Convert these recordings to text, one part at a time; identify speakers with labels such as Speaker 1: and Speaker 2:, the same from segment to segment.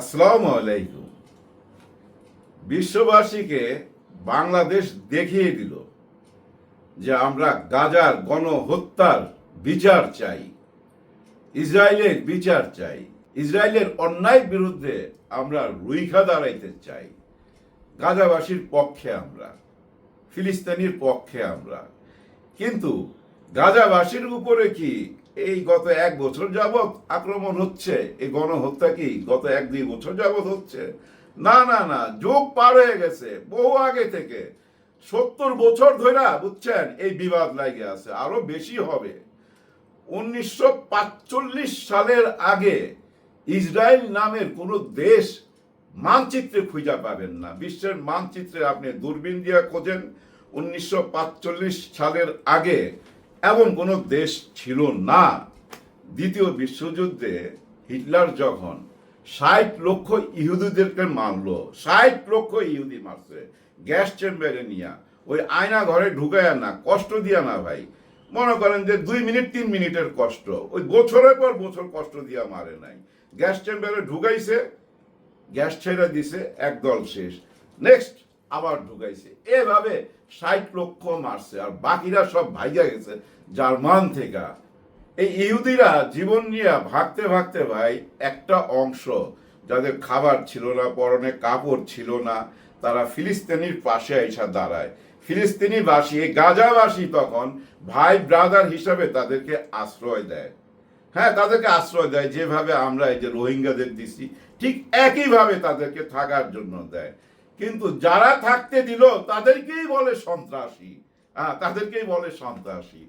Speaker 1: আসসালামু আলাইকুম। বিশ্ববাসীকে বাংলাদেশ দেখিয়ে দিল যে আমরা গাজার গণহত্যার বিচার চাই, ইসরায়েলের বিচার চাই, ইসরায়েলের অন্যায় বিরুদ্ধে আমরা রুইখা দাঁড়াইতে চাই। গাজাবাসীর পক্ষে আমরা, ফিলিস্তিনির পক্ষে আমরা। কিন্তু গাজাবাসীর উপরে কি এই গত এক বছর যাবৎ আক্রমণ হচ্ছে। এই গণহত্যা কি গত এক দুই বছর যাবৎ হচ্ছে? না না না, যুগ পার হয়ে গেছে, বহু আগে থেকে। সত্তর বছর ধরে বুঝছেন, এই বিবাদ লাগে আছে, আরও বেশি হবে। উনিশশো সালের আগে ইসরায়েল নামের কোনো দেশ মানচিত্রে খুঁজে পাবেন না। বিশ্বের মানচিত্রে আপনি দূরবীন দিয়ে খোঁজেন। উনিশশো সালের আগে এমন কোনো দেশ ছিল না। দ্বিতীয় বিশ্বযুদ্ধে হিটলার যখন ষাট লক্ষ ইহুদিদেরকে মারলো, ষাট লক্ষ ইহুদি মারছে, গ্যাস চেম্বারে নিয়া, ওই আয়না ঘরে ঢুকায় না, কষ্ট দিয়া না ভাই। মনে করেন যে দুই মিনিট, তিন মিনিটের কষ্ট। ওই বছরের পর বছর কষ্ট দিয়া মারে নাই। গ্যাস চেম্বারে ঢুকাইছে, গ্যাস ছেড়ে দিছে, একদল শেষ। নেক্সট আবার ঢুকাইছে। এভাবে ষাট লক্ষ মারছে, আর বাকিরা সব ভাইয়া গেছে। জার্মান থেকে। এই ইহুদিরা জীবন নিয়ে ভাগতে ভাগতে ভাই একটা অংশ যাদের খাবার ছিল না, পরনে কাপড় ছিল না, তারা ফিলিস্তিনির পাশে এসে দাঁড়ায়। ফিলিস্তিনিবাসী গাজাবাসী তখন ভাই ব্রাদার হিসাবে তাদেরকে আশ্রয় দেয়। হ্যাঁ তাদেরকে আশ্রয় দেয়, যেভাবে আমরা এই যে রোহিঙ্গাদের দিছি, ঠিক একইভাবে তাদেরকে থাকার জন্য দেয়। কিন্তু যারা থাকতে দিল, তাদেরকেই বলে সন্ত্রাসী। তাদেরকেই বলে সন্ত্রাসী।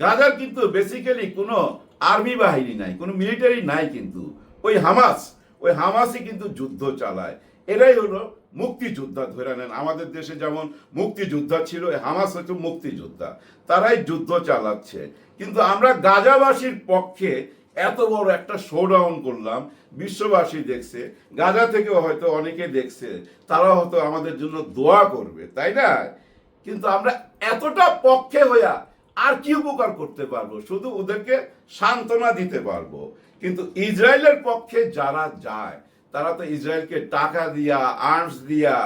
Speaker 1: গাজার কিন্তু বেসিক্যালি কোনো আর্মি বাহিনী নাই, কোনো মিলিটারি নাই কিন্তু। ওই হামাস, ওই হামাসই কিন্তু যুদ্ধ চালায়। এরাই হলো মুক্তিযোদ্ধা। ধরে নেন, আমাদের দেশে যেমন মুক্তিযোদ্ধা ছিল হামাস হচ্ছে মুক্তিযোদ্ধা। তারাই যুদ্ধ চালাচ্ছে। কিন্তু আমরা গাজাবাসীর পক্ষে এত বড় একটা শোডাউন করলাম। বিশ্ববাসী দেখছে, গাজা থেকেও হয়তো অনেকে দেখছে তারা হয়তো আমাদের জন্য দোয়া করবে, তাই না? কিন্তু আমরা এতটা পক্ষে হইয়া আর কি উপকার করতে পারব? শুধু ওদেরকে সান্ত্বনা দিতে পারব। কিন্তু ইসরায়েলের পক্ষে যারা যায়, তারা তো ইসরায়েলকে টাকা দিয়া আর্মস দিয়া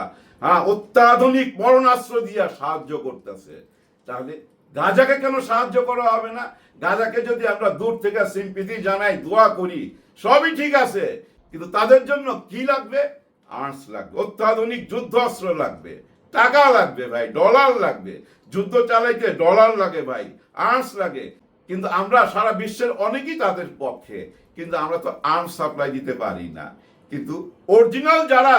Speaker 1: হ্যাঁ অত্যাধুনিক মরণাস্ত্র দিয়া সাহায্য করতেছে। তাহলে গাজাকে কেন সাহায্য করা হবে না? গাজাকে যদি আমরা দূর থেকে সিম্পিতি জানাই, দোয়া করি, সবই ঠিক আছে। কিন্তু তাদের জন্য কি লাগবে? আর্মস লাগবে, অত্যাধুনিক যুদ্ধ অস্ত্র লাগবে। টাকা লাগবে ভাই, ডলার লাগবে। যুদ্ধ চালাইতে ডলার লাগে ভাই আর্মস লাগে। কিন্তু আমরা সারা বিশ্বের অনেকেই তাদের পক্ষে, কিন্তু আমরা তো আর্মস সাপ্লাই দিতে পারি না। কিন্তু অরিজিনাল যারা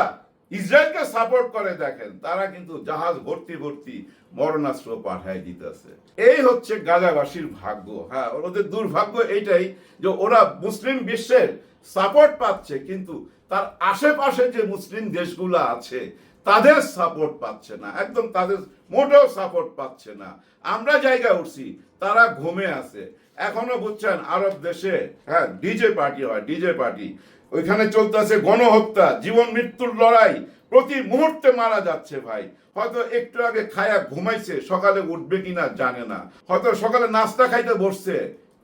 Speaker 1: ইসরায়েলকে সাপোর্ট করে দেখেন, তারা কিন্তু জাহাজ ভর্তি ভর্তি মরণাস্ত্র পাঠায় দিতেছে। এই হচ্ছে গাজাবাসীর ভাগ্য। হ্যাঁ ওদের দুর্ভাগ্য এইটাই যে ওরা মুসলিম বিশ্বের সাপোর্ট পাচ্ছে, কিন্তু তার আশেপাশে যে মুসলিম দেশগুলো আছে তাদের সাপোর্ট পাচ্ছে না, একদম তাদের মোটেও সাপোর্ট পাচ্ছে না। আমরা জায়গা উঠছি, তারা ঘুমে আছে। এখনও বুঝছেন, আরব দেশে হ্যাঁ ডিজে পার্টি হয়, ডিজে পার্টি। ওইখানে চলতেছে গণহত্যা, জীবন মৃত্যুর লড়াই, প্রতি মুহূর্তে মারা যাচ্ছে ভাই। হয়তো একটু আগে খায়া ঘুমাইছে, সকালে উঠবে কিনা জানে না। হয়তো সকালে নাস্তা খাইতে বসছে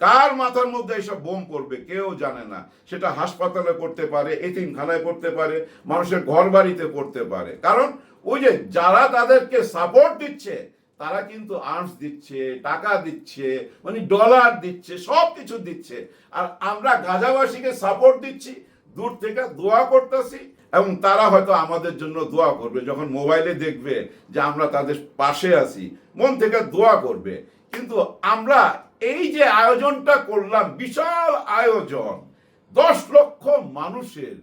Speaker 1: কার মাথার মধ্যে এইসব বোম করবে কেউ জানে না। সেটা হাসপাতালে করতে পারে, এতিমখানায় করতে পারে, মানুষের ঘর বাড়িতে পড়তে পারে। কারণ ওই যে যারা তাদেরকে সাপোর্ট দিচ্ছে, তারা কিন্তু আর্মস দিচ্ছে, টাকা দিচ্ছে মানে ডলার দিচ্ছে সব কিছু দিচ্ছে। আর আমরা গাজাবাসীকে সাপোর্ট দিচ্ছি, দূর থেকে দোয়া করতেছি এবং তারা হয়তো আমাদের জন্য দোয়া করবে, যখন মোবাইলে দেখবে যে আমরা তাদের পাশে আছি, মন থেকে দোয়া করবে। কিন্তু আমরা এই যে আয়োজনটা করলাম, বিশাল আয়োজন, দশ লক্ষ মানুষের,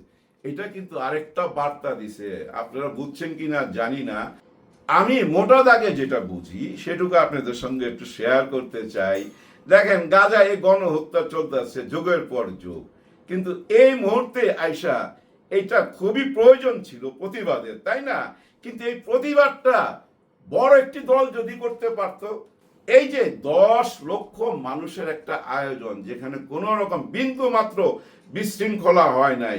Speaker 1: এটা কিন্তু আরেকটা বার্তা দিছে। আপনারা বুঝছেন কিনা জানি না। আমি মোটা দাগে যেটা বুঝি, সেটুকু আপনাদের সঙ্গে একটু শেয়ার করতে চাই। দেখেন গাজা এই গণহত্যা চলতে চলতেছে, যুগের পর যুগ। কিন্তু এই মুহূর্তে আইসা এটা খুবই প্রয়োজন ছিল প্রতিবাদের তাই না? কিন্তু এই প্রতিবাদটা বড় একটি দল যদি করতে পারত, এই যে দশ লক্ষ মানুষের একটা আয়োজন, যেখানে কোনো রকম বিন্দু মাত্র বিশৃঙ্খলা হয় নাই।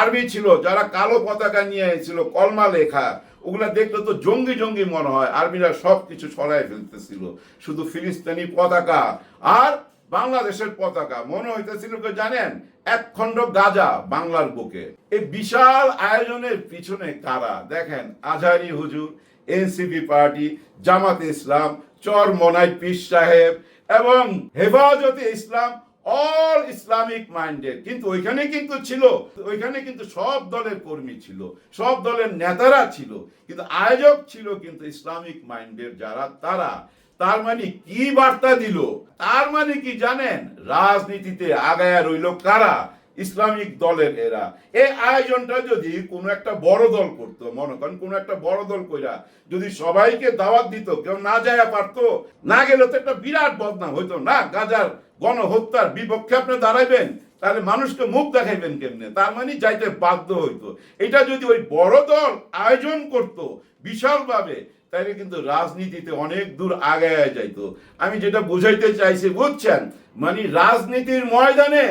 Speaker 1: আরবি ছিল, যারা কালো পতাকা নিয়ে এসেছিল, কলমা লেখা, ওগুলা দেখলে তো জঙ্গি জঙ্গি মনে হয় আরবিরা সব কিছু ফেলতেছিল, শুধু ফিলিস্তিনি পতাকা। আর বাংলাদেশের পতাকা। মনে হইতেছিল কি জানেন? এক খণ্ড গাজা বাংলার বুকে। এই বিশাল আয়োজনের পিছনে কারা? দেখেন, আজহারি হুজুর, এনসিপি পার্টি, জামাত ইসলাম, চর মনাই পীর সাহেব এবং হেফাজতে ইসলাম অল ইসলামিক মাইন্ডেড কিন্তু ওইখানে কিন্তু ছিল, ওইখানে কিন্তু সব দলের কর্মী ছিল, সব দলের নেতারা ছিল। কিন্তু আয়োজক ছিল কিন্তু ইসলামিক মাইন্ডের যারা, তারা। তার মানে কি বার্তা দিল? তার মানে কি জানেন? রাজনীতিতে আগায়া রইল কারা? ইসলামিক দলের এরা। এই আয়োজনটা যদি কোনো একটা বড় দল করতো, মনে করেন কোনো একটা বড় দল কইরা যদি সবাইকে দাওয়াত দিত, কেউ না যায় পারতো, না গেলে তো একটা বিরাট বদনাম হইতো না? গাজার গণহত্যার বিপক্ষে আপনি দাঁড়াইবেন, তাহলে মানুষকে মুখ দেখাইবেন কেমনে? তার মানে যাইতে বাধ্য হইতো। এটা যদি ওই বড় দল আয়োজন করতো, বিশালভাবে তাহলে কিন্তু রাজনীতিতে অনেক দূর আগায় যাইতো। আমি যেটা বুঝাইতে চাইছি, বুঝছেন? মানে রাজনীতির ময়দানে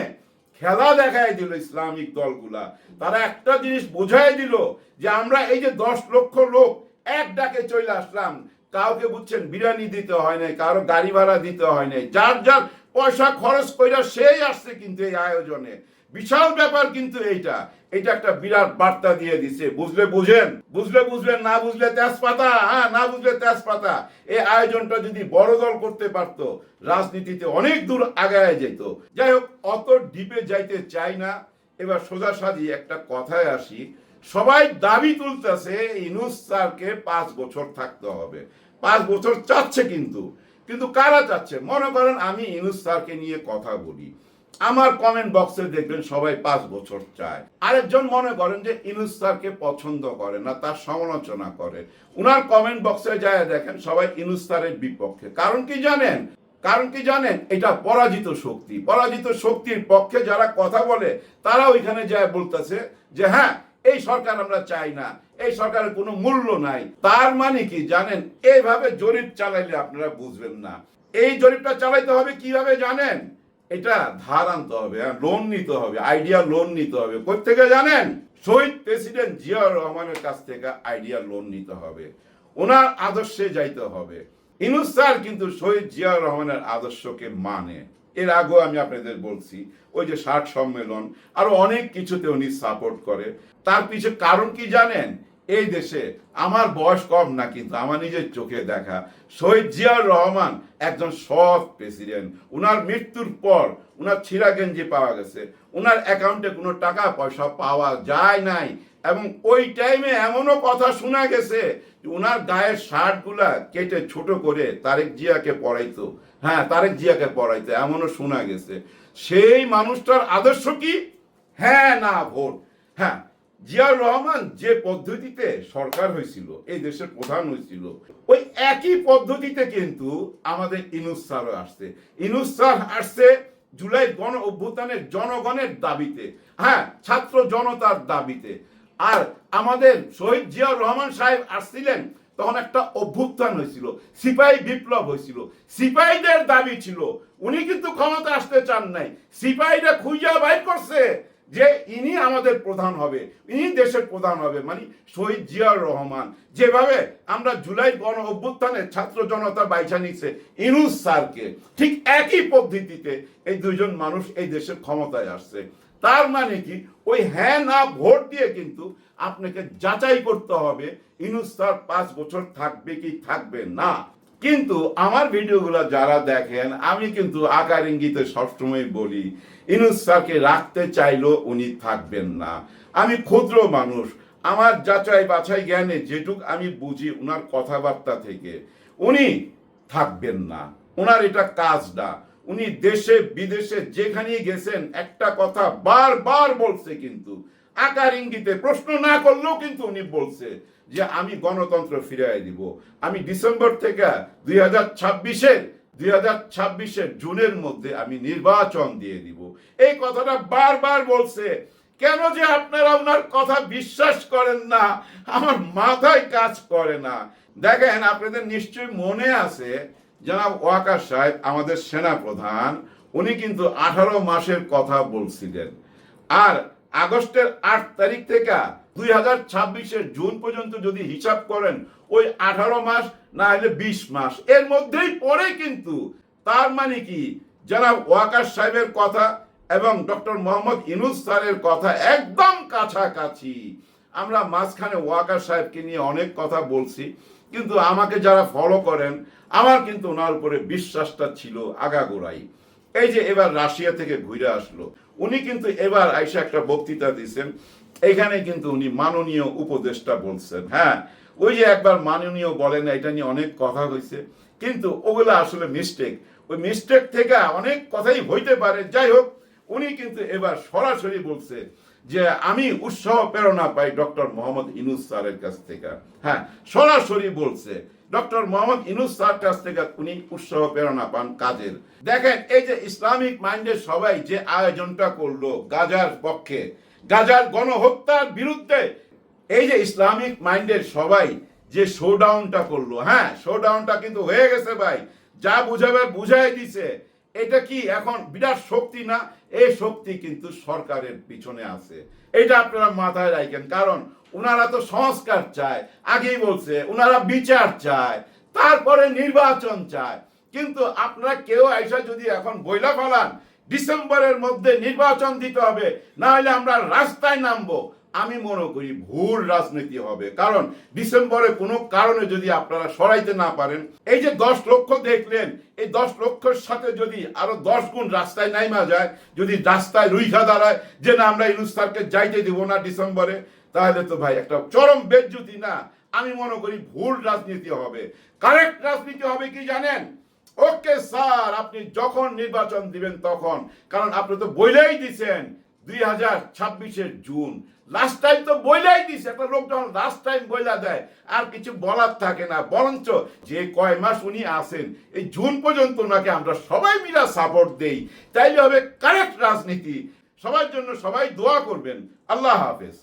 Speaker 1: খেলা দেখায় দিল ইসলামিক দলগুলা। তারা একটা জিনিস বোঝাই দিল যে আমরা এই যে দশ লক্ষ লোক এক ডাকে চলে আসলাম, কাউকে বুঝছেন, বিরিয়ানি দিতে হয় নাই, কারও গাড়ি ভাড়া দিতে হয় নাই, যার যার পয়সা খরচ কইরা সেই আসছে কিন্তু এই আয়োজনে। বিশাল ব্যাপার কিন্তু এইটা। এটা একটা বিরাট বার্তা দিয়ে দিছে। বুঝলে বুঝেন? বুঝলে বুঝবেন না বুঝলে তেজপাতা? হ্যাঁ না বুঝলে তেজপাতা। এই আয়োজনটা যদি বড় দল করতে পারতো, রাজনীতিতে অনেক দূর আগায় যেত। যাই হোক, অত ডিপে যাইতে চাই না। এবার সোজাসাজি একটা কথায় আসি। সবাই দাবি তুলতেছে ইনুস স্যারকে পাঁচ বছর থাকতে হবে। পাঁচ বছর চাচ্ছে কিন্তু। কিন্তু কারা চাচ্ছে? মনে করেন আমি ইনুস স্যারকে নিয়ে কথা বলি। আমার কমেন্ট বক্সে দেখবেন সবাই পাঁচ বছর চায়। আরেকজন মনে করেন যে ইনুস স্যারকে পছন্দ করে না, তার সমালোচনা করে। উনার কমেন্ট বক্সে যায় দেখেন সবাই ইনুস স্যারের বিপক্ষে। কারণ কি জানেন? কারণ কি জানেন? এটা পরাজিত শক্তি। পরাজিত শক্তির পক্ষে যারা কথা বলে, তারা ওইখানে যায় বলতেছে যে হ্যাঁ এই সরকার আমরা চাই না। এই সরকারের কোনো মূল্য নাই। তার মানে কি জানেন? এইভাবে জরিপ চালাইলে আপনারা বুঝবেন না। এই জরিপটা চালাইতে হবে কীভাবে জানেন? এটা ধার আনতে হবে লোন নিতে হবে আইডিয়া লোন নিতে হবে। থেকে জানেন, শহীদ প্রেসিডেন্ট জিয়াউর রহমানের কাছ থেকে আইডিয়া লোন নিতে হবে। ওনার আদর্শে যাইতে হবে। ইনুস স্যার কিন্তু শহীদ জিয়াউর রহমানের আদর্শকে মানে। এর আগেও আমি আপনাদের বলছি, ওই যে ষাট সম্মেলন, আরও অনেক কিছুতে উনি সাপোর্ট করে। তার পিছনে কারণ কি জানেন? এই দেশে আমার বয়স কম না, কিন্তু আমার নিজের চোখে দেখা শহীদ জিয়াউর রহমান একজন সৎ প্রেসিডেন্ট উনার মৃত্যুর পর উনার ছিঁড়া গেঞ্জি পাওয়া গেছে। উনার অ্যাকাউন্টে কোনো টাকা পয়সা পাওয়া যায় নাই। এবং ওই টাইমে এমনও কথা শোনা গেছে উনার গায়ের শার্টগুলা কেটে ছোট করে তারেক জিয়াকে পড়াইতো হ্যাঁ তারেক জিয়াকে পড়াইতো এমনও শোনা গেছে। সেই মানুষটার আদর্শ কি? হ্যাঁ না, ভোট। হ্যাঁ জিয়াউর রহমান যে পদ্ধতিতে সরকার হয়েছিল, এই দেশের প্রধান হয়েছিল, ওই একই পদ্ধতিতে কিন্তু আমাদের ইনুস স্যারও আসছে। ইনুস স্যার আসছে জুলাই গণ অভ্যুত্থানের জনগণের দাবিতে হ্যাঁ ছাত্র জনতার দাবিতে। আর আমাদের শহীদ জিয়াউর রহমান সাহেব আসছিলেন, তখন একটা অভ্যুত্থান হয়েছিল, সিপাহী বিপ্লব হয়েছিল। সিপাহীদের দাবি ছিল, উনি কিন্তু ক্ষমতা আসতে চান নাই, সিপাহীরা খুঁজা বাইর করছে। যে ইনি আমাদের প্রধান হবে, ইনি দেশের প্রধান হবে। মানে শহীদ জিয়াউর রহমান। যেভাবে আমরা জুলাই গণ অভ্যুত্থানে ছাত্র জনতা বাইছা নিচ্ছে ইনুস স্যারকে, ঠিক একই পদ্ধতিতে এই দুইজন মানুষ এই দেশের ক্ষমতায় আসছে। তার মানে কি? ওই হ্যাঁ না, ভোট দিয়ে কিন্তু আপনাকে যাচাই করতে হবে, ইনুস স্যার পাঁচ বছর থাকবে কি থাকবে না। কিন্তু আমার ভিডিওগুলো যারা দেখেন, আমি কিন্তু আকার ইঙ্গিতে সবসময় বলি, ইনুস স্যারকে রাখতে চাইলেও উনি থাকবেন না। আমি ক্ষুদ্র মানুষ, আমার যাচাই বাছাই জ্ঞানে যেটুক আমি বুঝি ওনার কথাবার্তা থেকে, উনি থাকবেন না। ওনার এটা কাজ না উনি দেশে, বিদেশে যেখানেই গেছেন, একটা কথা বারবার বলছে কিন্তু, আকার ইঙ্গিতে প্রশ্ন না করলেও কিন্তু উনি বলছে। যে আমি গণতন্ত্র ফিরিয়ে দিব। আমি ডিসেম্বর থেকে দুই হাজার ছাব্বিশের, দুই হাজার ছাব্বিশের জুনের মধ্যে আমি নির্বাচন দিয়ে দিব। এই কথাটা বারবার বলছে। কেন যে আপনারা ওনার কথা বিশ্বাস করেন না? আমার মাথায় কাজ করে না। দেখেন, আপনাদের নিশ্চয়ই মনে আছে, জনাব ওয়াকার সাহেব, আমাদের সেনা প্রধান উনি কিন্তু আঠারো মাসের কথা বলছিলেন। আর আগস্টের আট তারিখ থেকে দুই জুন পর্যন্ত যদি হিসাব করেন, ওই আঠারো মাস না হলে বিশ মাস। এর মধ্যেই কিন্তু। তার মানে কি? যারা ওয়াকার সাহেবের কথা এবং ডক্টর মোহাম্মদ ইনুস স্যারের কথা একদম কাছাকাছি। আমরা মাঝখানে ওয়াকার সাহেবকে নিয়ে অনেক কথা বলছি, কিন্তু আমাকে যারা ফলো করেন, আমার কিন্তু ওনার উপরে বিশ্বাসটা ছিল আগাগোড়াই। এই যে এবার রাশিয়া থেকে ঘুরে আসলো, উনি কিন্তু এবার আইসা একটা বক্তৃতা দিয়েছেন এখানে কিন্তু উনি মাননীয় উপদেষ্টা বলছেন হ্যাঁ ওই যে একবার মাননীয় বলেন এটা নিয়ে অনেক কথা হয়েছে, কিন্তু ওগুলো আসলে মিস্টেক ওই মিস্টেক থেকে অনেক কথাই হইতে পারে। যাই হোক, উনি কিন্তু এবার সরাসরি বলছে যে আমি উৎসাহ, প্রেরণা পাই ডক্টর মোহাম্মদ ইনুস স্যারের কাছ থেকে। হ্যাঁ সরাসরি বলছে, ডক্টর মোহাম্মদ ইনুস স্যার কাছ থেকে উনি উৎসাহ, প্রেরণা পান কাজের। দেখেন, এই যে ইসলামিক মাইন্ডের সবাই যে আয়োজনটা করল গাজার পক্ষে গাজার গণহত্যার বিরুদ্ধে। এই যে ইসলামিক মাইন্ডের সবাই যে শোডাউনটা করল হ্যাঁ শোডাউনটা কিন্তু হয়ে গেছে ভাই। যা বুঝাবে বুঝাই দিছে। এটা কি এখন বিরাট শক্তি না? এই শক্তি কিন্তু সরকারের পিছনে আছে। এটা আপনারা মাথায় রাখেন, কারণ ওনারা তো সংস্কার চায়। আগেই বলছে ওনারা বিচার চায়, তারপরে নির্বাচন চায়। কিন্তু আপনারা কেউ আইসা যদি এখন বইলা ফেলান ডিসেম্বরের মধ্যে নির্বাচন দিতে হবে না হলে আমরা রাস্তায় নামবো। আমি মনে করি ভুল রাজনীতি হবে। কারণ ডিসেম্বরে কোনো কারণে যদি আপনারা সরাইতে না পারেন, এই যে দশ লক্ষ দেখলেন, এই দশ লক্ষের সাথে যদি আরও দশ গুণ রাস্তায় নাইমা যায়, যদি রাস্তায় রুইখা দাঁড়ায়, যে না, আমরা ইনুস স্যারকে যাইতে দিব না ডিসেম্বরে, তাহলে তো ভাই একটা চরম বেজ্জুতি না। আমি মনে করি ভুল রাজনীতি হবে। কারেক্ট রাজনীতি হবে কি জানেন? ওকে, স্যার, আপনি যখন নির্বাচন দিবেন তখন। কারণ আপনি তো বইলেই দিছেন দুই হাজার ছাব্বিশের জুন। লাস্ট টাইম তো বইলাই দিছে, একটা লোক যখন লাস্ট টাইম বইলা দেয়, আর কিছু বলার থাকে না। বরঞ্চ যে কয় মাস উনি আসেন এই জুন পর্যন্ত ওনাকে আমরা সবাই মিলা সাপোর্ট দেই। তাইলে হবে কারেক্ট রাজনীতি। সবার জন্য সবাই দোয়া করবেন। আল্লাহ হাফেজ।